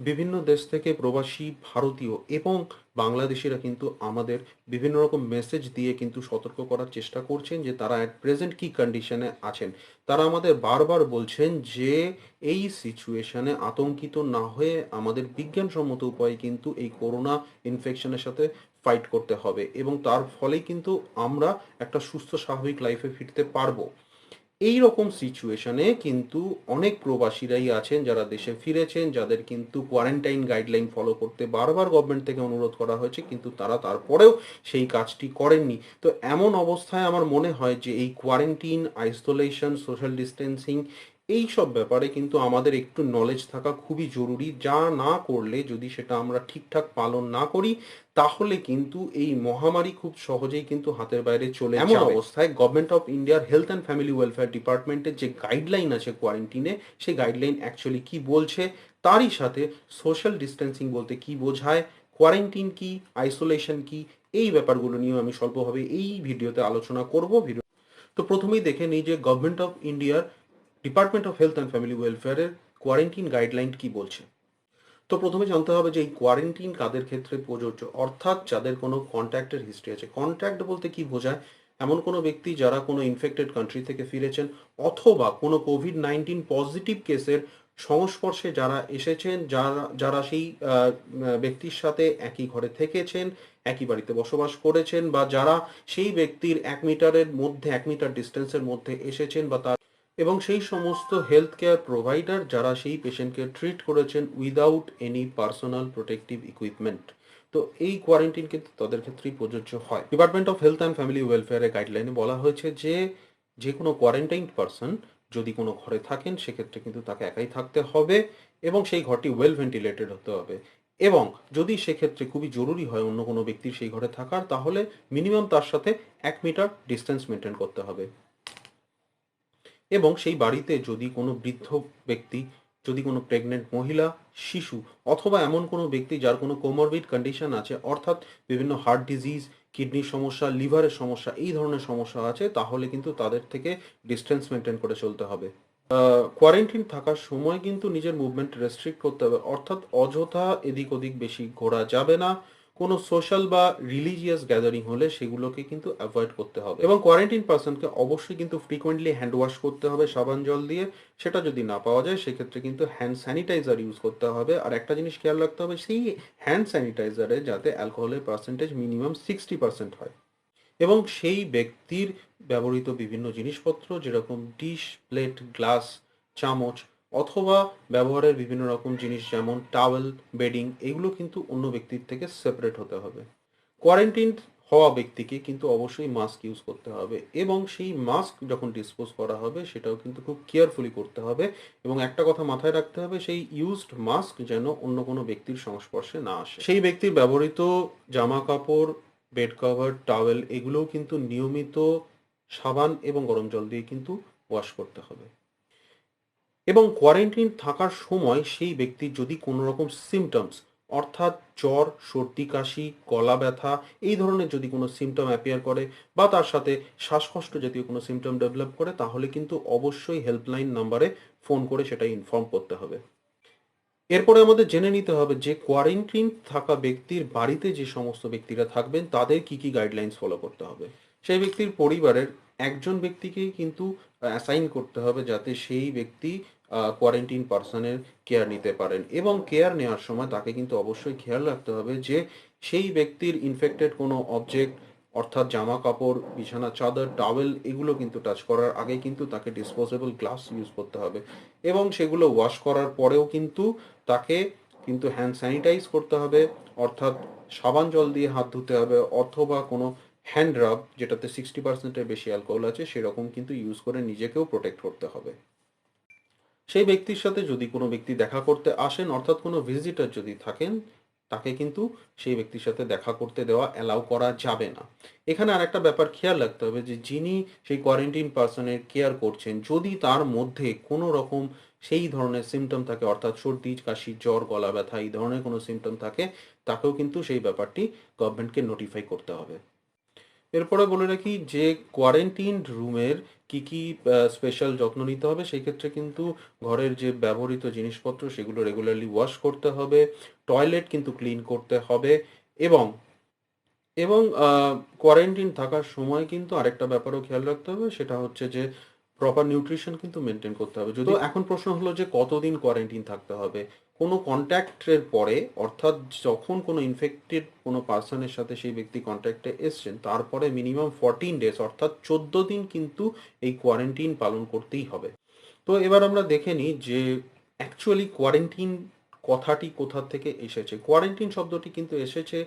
বিভিন্ন দেশ থেকে প্রবাসী ভারতীয় এবং বাংলাদেশিরা কিন্তু আমাদের বিভিন্ন রকম মেসেজ দিয়ে কিন্তু সতর্ক করার চেষ্টা করছেন যে তারা অ্যাট প্রেজেন্ট কি কন্ডিশনে আছেন। তারা আমাদের বারবার বলছেন যে এই সিচুয়েশনে আতঙ্কিত না হয়ে আমাদের বিজ্ঞানসম্মত উপায়ে কিন্তু এই করোনা ইনফেকশনের সাথে ফাইট করতে হবে এবং তার ফলেই কিন্তু আমরা একটা সুস্থ, স্বাভাবিক লাইফে ফিরতে পারব। এই রকম সিচুয়েশনে কিন্তু অনেক প্রবাসীরাই আছেন যারা দেশে ফিরেছেন, যাদের কিন্তু কোয়ারেন্টাইন গাইডলাইন ফলো করতে বারবার গভর্নমেন্ট থেকে অনুরোধ করা হয়েছে, কিন্তু তারা তারপরেও সেই কাজটি করেননি। তো এমন অবস্থায় আমার মনে হয় যে এই কোয়ারেন্টিন আইসোলেশন সোশ্যাল ডিস্টেন্সিং এই সব ব্যাপারে কিন্তু আমাদের একটু নলেজ থাকা খুবই জরুরি। যা না করলে যদি সেটা আমরা ঠিকঠাক পালন না করি তাহলে কিন্তু এই মহামারী খুব সহজেই কিন্তু হাতের বাইরে চলে এমন অবস্থায় গভর্নমেন্ট অফ ইন্ডিয়ার হেলথ অ্যান্ড ফ্যামিলি ওয়েলফেয়ার ডিপার্টমেন্টের যে গাইডলাইন আছে কোয়ারেন্টিনে সেই গাইডলাইন অ্যাকচুয়ালি কি বলছে তারই সাথে সোশ্যাল ডিস্টেন্সিং বলতে কি বোঝায় কোয়ারেন্টিন কি আইসোলেশন কি এই ব্যাপারগুলো নিয়েও আমি স্বল্পভাবে এই ভিডিওতে আলোচনা করব। ভিডিও তো প্রথমেই দেখে নিই যে গভর্নমেন্ট অফ ইন্ডিয়ার department of health and family ওয়েলফেয়ারের quarantine guideline কি বলছে? তো প্রথমে জানতে হবে যে এই কোয়ারেন্টিন কাদের ক্ষেত্রে প্রযোজ্য? অর্থাৎ যাদের কোনো কন্ট্যাক্টের হিস্ট্রি আছে। কন্ট্যাক্ট বলতে কি বোঝায়? এমন কোনো ব্যক্তি যারা কোনো ইনফেক্টেড কান্ট্রি থেকে ফিরেছেন অথবা কোনো কোভিড নাইন্টিন পজিটিভ কেসের সংস্পর্শে যারা এসেছেন, যারা যারা সেই ব্যক্তির সাথে একই ঘরে থেকেছেন, একই বাড়িতে বসবাস করেছেন বা যারা সেই ব্যক্তির এক মিটারের মধ্যে, এক মিটার ডিস্টেন্সের মধ্যে এসেছেন বা তার এবং সেই সমস্ত হেলথ কেয়ার প্রোভাইডার যারা সেই পেশেন্টকে ট্রিট করেছেন without any personal protective equipment তো এই কোয়ারেন্টিন কিন্তু তাদের ক্ষেত্রেই প্রযোজ্য হয়। Department of health and family ওয়েলফেয়ারের গাইডলাইনে বলা হয়েছে যে যে কোনো কোয়ারেন্টাইন পারসন যদি কোনো ঘরে থাকেন, সেক্ষেত্রে কিন্তু তাকে একাই থাকতে হবে এবং সেই ঘরটি ওয়েল ভেন্টিলেটেড হতে হবে। এবং যদি সেক্ষেত্রে খুবই জরুরি হয় অন্য কোনো ব্যক্তির সেই ঘরে থাকার, তাহলে মিনিমাম তার সাথে এক মিটার ডিস্টেন্স মেনটেন করতে হবে। এবং সেই বাড়িতে যদি কোনো বৃদ্ধ ব্যক্তি, যদি কোনো প্রেগনেন্ট মহিলা, শিশু অথবা এমন কোনো ব্যক্তি যার কোনো কোমরবিড কন্ডিশন আছে, অর্থাৎ বিভিন্ন হার্ট ডিজিজ কিডনির সমস্যা লিভারের সমস্যা, এই ধরনের সমস্যা আছে, তাহলে কিন্তু তাদের থেকে ডিস্টেন্স মেনটেন করে চলতে হবে। কোয়ারেন্টিন থাকার সময় কিন্তু নিজের মুভমেন্ট রেস্ট্রিক্ট করতে হবে, অর্থাৎ অযথা এদিক ওদিক বেশি ঘোরা যাবে না। কোনো সোশ্যাল বা রিলিজিয়াস গ্যাদারিং হলে সেগুলোকে কিন্তু অ্যাভয়েড করতে হবে। এবং কোয়ারেন্টিন পার্সনকে অবশ্যই কিন্তু ফ্রিকোয়েন্টলি হ্যান্ড ওয়াশ করতে হবে, সাবান জল দিয়ে। সেটা যদি না পাওয়া যায়, সেক্ষেত্রে কিন্তু হ্যান্ড স্যানিটাইজার ইউজ করতে হবে। আর একটা জিনিস খেয়াল রাখতে হবে, সেই হ্যান্ড স্যানিটাইজারে যাতে অ্যালকোহলের পার্সেন্টেজ মিনিমাম সিক্সটি পার্সেন্ট হয়। এবং সেই ব্যক্তির ব্যবহৃত বিভিন্ন জিনিসপত্র, যেরকম ডিশ প্লেট গ্লাস চামচ অথবা ব্যবহারের বিভিন্ন রকম জিনিস যেমন টাওয়েল বেডিং এগুলো কিন্তু অন্য ব্যক্তির থেকে সেপারেট হতে হবে। কোয়ারেন্টিন হওয়া ব্যক্তিকে কিন্তু অবশ্যই মাস্ক ইউজ করতে হবে এবং সেই মাস্ক যখন ডিসপোজ করা হবে সেটাও কিন্তু খুব কেয়ারফুলি করতে হবে এবং একটা কথা মাথায় রাখতে হবে, সেই ইউজড মাস্ক যেন অন্য কোনো ব্যক্তির সংস্পর্শে না আসে। সেই ব্যক্তির ব্যবহৃত জামা কাপড় বেড কভার টাওয়েল এগুলোও কিন্তু নিয়মিত সাবান এবং গরম জল দিয়ে কিন্তু ওয়াশ করতে হবে। এবং কোয়ারেন্টিন থাকার সময় সেই ব্যক্তির যদি কোনো রকম সিমটমস অর্থাৎ জ্বর, সর্দি, কাশি, গলা ব্যথা, এই ধরনের যদি কোনো সিমটম অ্যাপিয়ার করে বা তার সাথে শ্বাসকষ্ট জাতীয় কোনো সিমটম ডেভেলপ করে, তাহলে কিন্তু অবশ্যই হেল্পলাইন নাম্বারে ফোন করে সেটা ইনফর্ম করতে হবে। এরপরে আমাদের জেনে নিতে হবে যে কোয়ারেন্টিন থাকা ব্যক্তির বাড়িতে যে সমস্ত ব্যক্তিরা থাকবেন, তাদের কি কি গাইডলাইন্স ফলো করতে হবে। সেই ব্যক্তির পরিবারের একজন ব্যক্তিকেই কিন্তু অ্যাসাইন করতে হবে যাতে সেই ব্যক্তি কোয়ারেন্টিন পার্সনের কেয়ার নিতে পারেন। এবং কেয়ার নেওয়ার সময় তাকে কিন্তু অবশ্যই খেয়াল রাখতে হবে যে, সেই ব্যক্তির ইনফেক্টেড কোনো অবজেক্ট অর্থাৎ জামা কাপড় বিছানা, চাদর টাওয়েল এগুলো কিন্তু টাচ করার আগে কিন্তু তাকে ডিসপোজেবল গ্লাভস ইউজ করতে হবে। এবং সেগুলো ওয়াশ করার পরেও কিন্তু তাকে কিন্তু হ্যান্ড স্যানিটাইজ করতে হবে, অর্থাৎ সাবান জল দিয়ে হাত ধুতে হবে, অথবা কোনো হ্যান্ড রাব যেটাতে সিক্সটি পার্সেন্টের বেশি অ্যালকোহল আছে, সেরকম কিন্তু ইউজ করে নিজেকেও প্রোটেক্ট করতে হবে। সেই ব্যক্তির সাথে যদি কোনো ব্যক্তি দেখা করতে আসেন, অর্থাৎ কোনো ভিজিটার যদি থাকেন, তাকে কিন্তু সেই ব্যক্তির সাথে দেখা করতে দেওয়া অ্যালাউ করা যাবে না। এখানে আর একটা ব্যাপার খেয়াল রাখতে হবে যে, যিনি সেই কোয়ারেন্টিন পার্সনের কেয়ার করছেন, যদি তার মধ্যে কোনো রকম সেই ধরনের সিমটম থাকে, অর্থাৎ সর্দি, কাশি, জ্বর গলা ব্যথা এই ধরনের কোনো সিমটম থাকে, তাকেও কিন্তু সেই ব্যাপারটি গভর্নমেন্টকে নোটিফাই করতে হবে। এরপরে বলে রাখি যে কোয়ারেন্টিন রুমের কি কি স্পেশাল যত্ন নিতে হবে সেই ক্ষেত্রে কিন্তু ঘরের যে ব্যবহৃত জিনিসপত্র সেগুলো রেগুলারলি ওয়াশ করতে হবে টয়লেট কিন্তু ক্লিন করতে হবে এবং এবং কোয়ারেন্টিন থাকার সময় কিন্তু আরেকটা ব্যাপারও খেয়াল রাখতে হবে সেটা হচ্ছে যে প্রপার নিউট্রিশন কিন্তু মেনটেন করতে হবে। যদি এখন প্রশ্ন হলো যে কতদিন কোয়ারেন্টিন থাকতে হবে কোনো কন্ট্যাক্টের পরে, অর্থাৎ যখন কোনো ইনফেক্টেড কোনো পার্সনের সাথে সেই ব্যক্তি কন্ট্যাক্টে এসছেন, তারপরে মিনিমাম ফরটিন ডেজ অর্থাৎ চোদ্দ দিন কিন্তু এই কোয়ারেন্টিন পালন করতেই হবে। তো এবার আমরা দেখে নিই যে অ্যাকচুয়ালি কোয়ারেন্টিন কথাটি কোথা থেকে এসেছে। কোয়ারেন্টিন শব্দটি কিন্তু এসেছে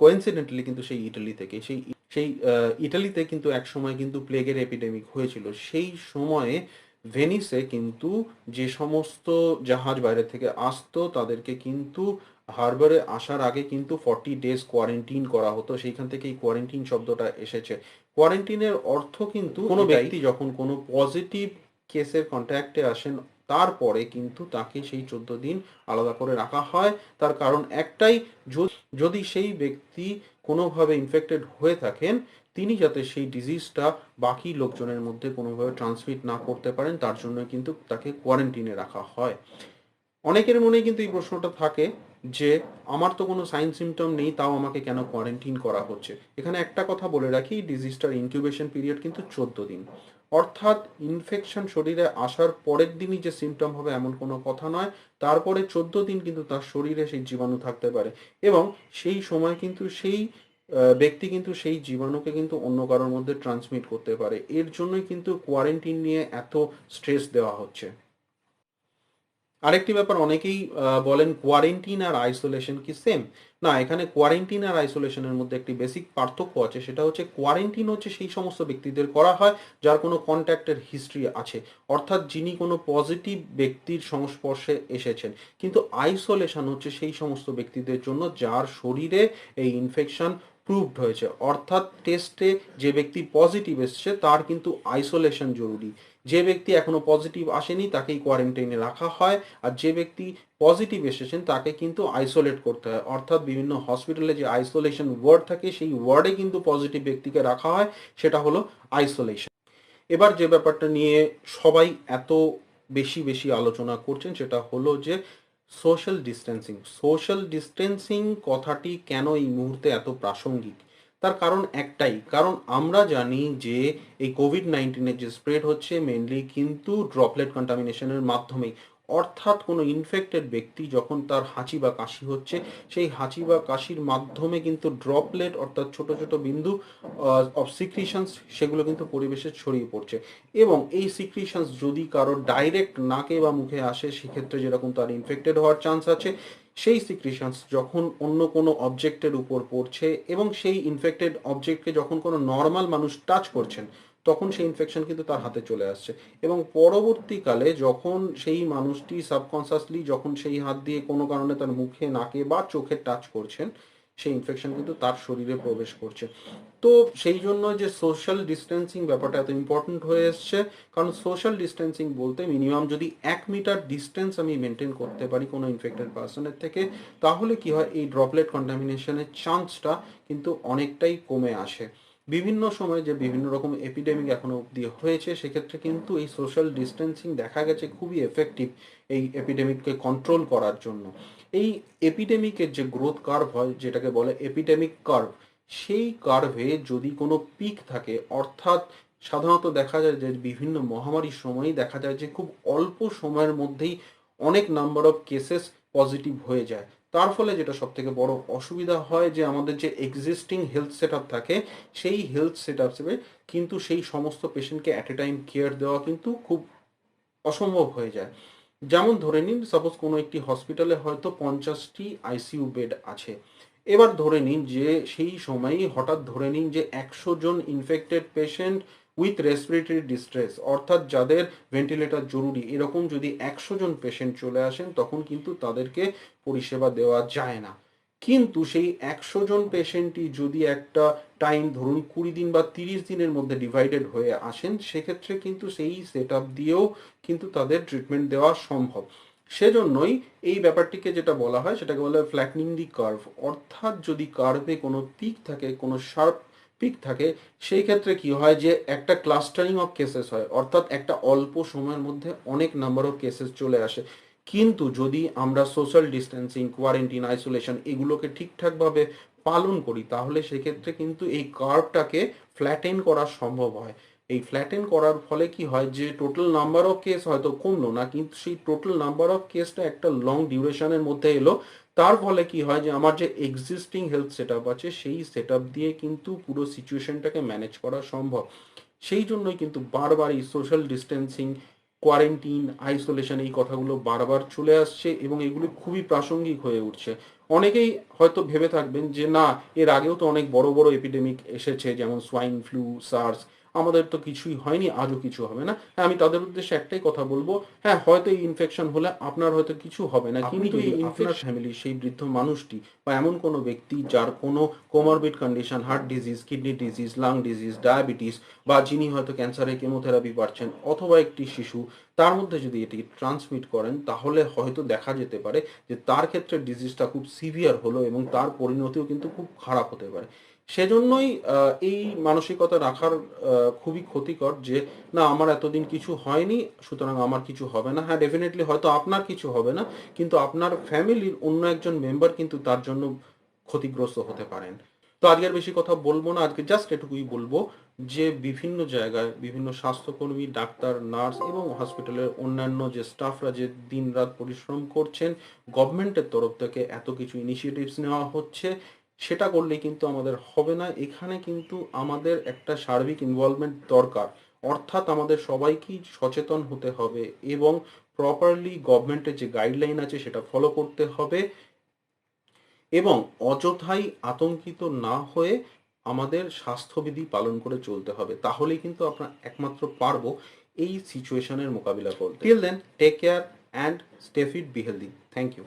কোয়েন্সিডেন্টালি কিন্তু সেই ইটালি থেকে। সেই সেই ইটালিতে কিন্তু এক সময় কিন্তু প্লেগের এপিডেমিক হয়েছিল। সেই সময়ে ভেনিসে কিন্তু যে সমস্ত জাহাজ বাইরে থেকে আসতো তাদেরকে কিন্তু হারবারে আসার আগে কিন্তু ফর্টি ডেজ কোয়ারেন্টিন করা হতো। সেইখান থেকে এই কোয়ারেন্টিন শব্দটা এসেছে। কোয়ারেন্টিনের অর্থ কিন্তু কোনো ব্যক্তি যখন কোনো পজিটিভ কেসের কন্ট্যাক্টে আসেন তারপরে কিন্তু তাকে সেই চোদ্দ দিন আলাদা করে রাখা হয়। তার কারণ একটাই যদি সেই ব্যক্তি কোনোভাবে ইনফেক্টেড হয়ে থাকেন তিনি যাতে সেই ডিজিজটা বাকি লোকজনের মধ্যে কোনোভাবে ট্রান্সমিট না করতে পারেন, তার জন্য কিন্তু তাকে কোয়ারেন্টিনে রাখা হয়। অনেকের মনে কিন্তু এই প্রশ্নটা থাকে যে, আমার তো কোনো সাইন সিমটম নেই, তাও আমাকে কেন কোয়ারেন্টিন করা হচ্ছে? এখানে একটা কথা বলে রাখি ডিজিজটার ইনকিউবেশন পিরিয়ড কিন্তু চোদ্দ দিন। অর্থাৎ ইনফেকশন শরীরে আসার পরের দিনই যে সিমটম হবে এমন কোনো কথা নয়, তারপরে চোদ্দ দিন কিন্তু তার শরীরে সেই জীবাণু থাকতে পারে। এবং সেই সময় কিন্তু সেই ব্যক্তি কিন্তু সেই জীবাণুকে কিন্তু অন্য কারোর মধ্যে ট্রান্সমিট করতে পারে। এর জন্যই কিন্তু কোয়ারেন্টিন নিয়ে এত স্ট্রেস দেওয়া হচ্ছে। আরেকটি ব্যাপার, অনেকেই বলেন কোয়ারেন্টিন আর আইসোলেশন কি সেম না, এখানে কোয়ারেন্টিন আর আইসোলেশনের মধ্যে একটি বেসিক পার্থক্য আছে, সেটা হচ্ছে কোয়ারেন্টিন হচ্ছে সেই সমস্ত ব্যক্তিদের করা হয় যার কোনো কন্ট্যাক্টের হিস্ট্রি আছে। অর্থাৎ যিনি কোনো পজিটিভ ব্যক্তির সংস্পর্শে এসেছেন। কিন্তু আইসোলেশন হচ্ছে সেই সমস্ত ব্যক্তিদের জন্য যার শরীরে এই ইনফেকশন প্রুভড হয়েছে। অর্থাৎ টেস্টে যে ব্যক্তি পজিটিভ এসছে, তার কিন্তু আইসোলেশন জরুরি। যে ব্যক্তি এখনও পজিটিভ আসেনি, তাকেই কোয়ারেন্টাইনে রাখা হয়। আর যে ব্যক্তি পজিটিভ এসেছেন, তাকে কিন্তু আইসোলেট করতে হয়। অর্থাৎ বিভিন্ন হসপিটালে যে আইসোলেশন ওয়ার্ড থাকে, সেই ওয়ার্ডে কিন্তু পজিটিভ ব্যক্তিকে রাখা হয়। সেটা হলো আইসোলেশন এবার যে ব্যাপারটা নিয়ে সবাই এত বেশি বেশি আলোচনা করছেন, সেটা হলো যে সোশ্যাল ডিস্টেন্সিং সোশ্যাল ডিস্টেন্সিং কথাটি কেন এই মুহূর্তে এত প্রাসঙ্গিক? তার কারণ একটাই, কারণ আমরা জানি যে এই কোভিড নাইন্টিনের যে স্প্রেড হচ্ছে মেনলি কিন্তু ড্রপলেট কন্টামিনেশনের মাধ্যমেই। অর্থাৎ কোনো ইনফেক্টেড ব্যক্তি যখন তার হাঁচি বা কাশি হচ্ছে, সেই হাঁচি বা কাশির মাধ্যমে কিন্তু ড্রপলেট অর্থাৎ ছোট ছোট বিন্দু অফ সিক্রিশনস সেগুলো কিন্তু পরিবেশে ছড়িয়ে পড়ছে। এবং এই সিক্রিশনস যদি কারও ডাইরেক্ট নাকে বা মুখে আসে, সেক্ষেত্রে যেরকম তার ইনফেক্টেড হওয়ার চান্স আছে, সেই সিক্রিশনস যখন অন্য কোনো অবজেক্টের উপর পড়ছে এবং সেই ইনফেক্টেড অবজেক্টকে যখন কোনো নর্মাল মানুষ টাচ করছেন তখন সেই ইনফেকশন কিন্তু তার হাতে চলে আসছে। এবং পরবর্তীকালে যখন সেই মানুষটি সাবকনসিয়াসলি যখন সেই হাত দিয়ে কোনো কারণে তার মুখে, নাকে বা চোখে টাচ করছেন, সেই ইনফেকশন কিন্তু তার শরীরে প্রবেশ করছে। তো সেই জন্য যে সোশ্যাল ডিস্টেন্সিং ব্যাপারটা এত ইম্পর্টেন্ট হয়ে এসছে, কারণ সোশ্যাল ডিস্টেন্সিং বলতে মিনিমাম যদি এক মিটার ডিস্টেন্স আমি মেনটেন করতে পারি কোনো ইনফেক্টেড পার্সনের থেকে, তাহলে কি হয়, এই ড্রপলেট কন্টামিনেশনের চান্সটা কিন্তু অনেকটাই কমে আসে। বিভিন্ন সময় যে বিভিন্ন রকম এপিডেমিক এখনও অব্দি হয়েছে, সেক্ষেত্রে কিন্তু এই সোশ্যাল ডিস্টেন্সিং দেখা গেছে খুবই এফেক্টিভ এই এপিডেমিককে কন্ট্রোল করার জন্য। এই এপিডেমিকের যে গ্রোথ কার্ভ হয়, যেটাকে বলে এপিডেমিক কার্ভ সেই কার্ভে যদি কোনো পিক থাকে, অর্থাৎ সাধারণত দেখা যায় যে বিভিন্ন মহামারীর সময়ই দেখা যায় যে খুব অল্প সময়ের মধ্যেই অনেক নাম্বার অফ কেসেস পজিটিভ হয়ে যায়। তার ফলে যেটা সব থেকে বড় অসুবিধা হয় যে আমাদের যে এক্সিস্টিং হেলথ সেট থাকে, সেই হেলথ সেট কিন্তু সেই সমস্ত পেশেন্টকে অ্যাট এ টাইম কেয়ার দেওয়া কিন্তু খুব অসম্ভব হয়ে যায়। যেমন ধরে নিন সাপোজ কোনো একটি হসপিটালে হয়তো পঞ্চাশটি আইসিইউ বেড আছে। এবার ধরে নিন যে সেই সময়ই হঠাৎ ধরে নিন যে একশো জন infected patient with respiratory distress অর্থাৎ যাদের ভেন্টিলেটর জরুরি, এরকম যদি একশো জন পেশেন্ট চলে আসেন, তখন কিন্তু তাদেরকে পরিষেবা দেওয়া যায় না। কিন্তু সেই একশো জন পেশেন্টই যদি একটা টাইম ধরুন কুড়ি দিন বা তিরিশ দিনের মধ্যে ডিভাইডেড হয়ে আসেন, সেক্ষেত্রে কিন্তু সেই সেট দিয়েও কিন্তু তাদের ট্রিটমেন্ট দেওয়া সম্ভব। সেজন্যই এই ব্যাপারটিকে যেটা বলা হয়, সেটাকে বলা হয় ফ্ল্যাটনিং দি কার্ভ অর্থাৎ যদি কার্ভে কোনো পিক থাকে, কোনো শার্প পিক থাকে, সেই ক্ষেত্রে কি হয় যে একটা ক্লাস্টারিং অফ কেসেস হয়, অর্থাৎ একটা অল্প সময়ের মধ্যে অনেক নাম্বার অফ কেসেস চলে আসে। কিন্তু যদি আমরা সোশ্যাল ডিস্টেন্সিং কোয়ারেন্টিন আইসোলেশন এগুলোকে ঠিকঠাকভাবে পালন করি, তাহলে সেক্ষেত্রে কিন্তু এই কার্ভটাকে ফ্ল্যাটেন করা সম্ভব হয়। এই ফ্ল্যাটেন করার ফলে কি হয় যে টোটাল নাম্বার অফ কেস হয়তো কমলো না, কিন্তু সেই টোটাল নাম্বার অফ কেসটা একটা লং ডিউরেশনের মধ্যে এলো। তার ফলে কি হয় যে, আমার যে এক্সিস্টিং হেলথ সেট আছে, সেই সেট দিয়ে কিন্তু পুরো সিচুয়েশনটাকে ম্যানেজ করা সম্ভব। সেই জন্যই কিন্তু বারবার এই সোশ্যাল ডিস্টেন্সিং কোয়ারেন্টিন আইসোলেশন এই কথাগুলো বারবার চলে আসছে এবং এগুলি খুবই প্রাসঙ্গিক হয়ে উঠছে। অনেকেই হয়তো ভেবে থাকবেন যে, না, এর আগেও তো অনেক বড় বড় এপিডেমিক এসেছে, যেমন সোয়াইন ফ্লু সার্স আমাদের তো কিছুই হয়নি আজও কিছু হবে না। হ্যাঁ আমি তাদের উদ্দেশ্যে একটাই কথা বলব। হ্যাঁ হয়তো এই ইনফেকশন হলে আপনার হয়তো কিছু হবে না কিন্তু এই ফ্যামিলি সেই বৃদ্ধ মানুষটি বা এমন কোনো ব্যক্তি যার কোনো comorbid condition heart disease kidney disease lung disease diabetes বা যিনি হয়তো ক্যান্সারে কেমোথেরাপি পাচ্ছেন অথবা একটি শিশু তার মধ্যে যদি এটি ট্রান্সমিট করেন তাহলে হয়তো দেখা যেতে পারে যে তার ক্ষেত্রে ডিজিজটা খুব সিভিয়ার হলো এবং তার পরিণতিও কিন্তু খুব খারাপ হতে পারে। সেজন্যই এই মানসিকতা রাখার খুবই ক্ষতিকর যে, না, আমার এতদিন কিছু হয়নি, সুতরাং আমার কিছু হবে না। হ্যাঁ ডেফিনেটলি হয়তো আপনার কিছু হবে না, কিন্তু আপনার ফ্যামিলির অন্য একজন মেম্বার কিন্তু তার জন্য ক্ষতিগ্রস্ত হতে পারেন। তো আজকের বেশি কথা বলব না, আজকে জাস্ট এটুকুই বলব যে, বিভিন্ন জায়গায় বিভিন্ন স্বাস্থ্যকর্মী, ডাক্তার, নার্স এবং হসপিটালের অন্যান্য যে স্টাফরা যে দিনরাত পরিশ্রম করছেন গভর্নমেন্টের তরফ থেকে এত কিছু ইনিশিয়েটিভস নেওয়া হচ্ছে। সেটা করলে কিন্তু আমাদের হবে না। এখানে কিন্তু আমাদের একটা সার্বিক ইনভলভমেন্ট দরকার। অর্থাৎ আমাদের সবাইকেই সচেতন হতে হবে এবং প্রপারলি গভর্নমেন্টের যে গাইডলাইন আছে সেটা ফলো করতে হবে এবং অযথাই আতঙ্কিত না হয়ে আমাদের স্বাস্থ্যবিধি পালন করে চলতে হবে। তাহলেই কিন্তু আমরা একমাত্র পারব এই সিচুয়েশনের মোকাবিলা করতে। Till then take care and stay fit be healthy thank you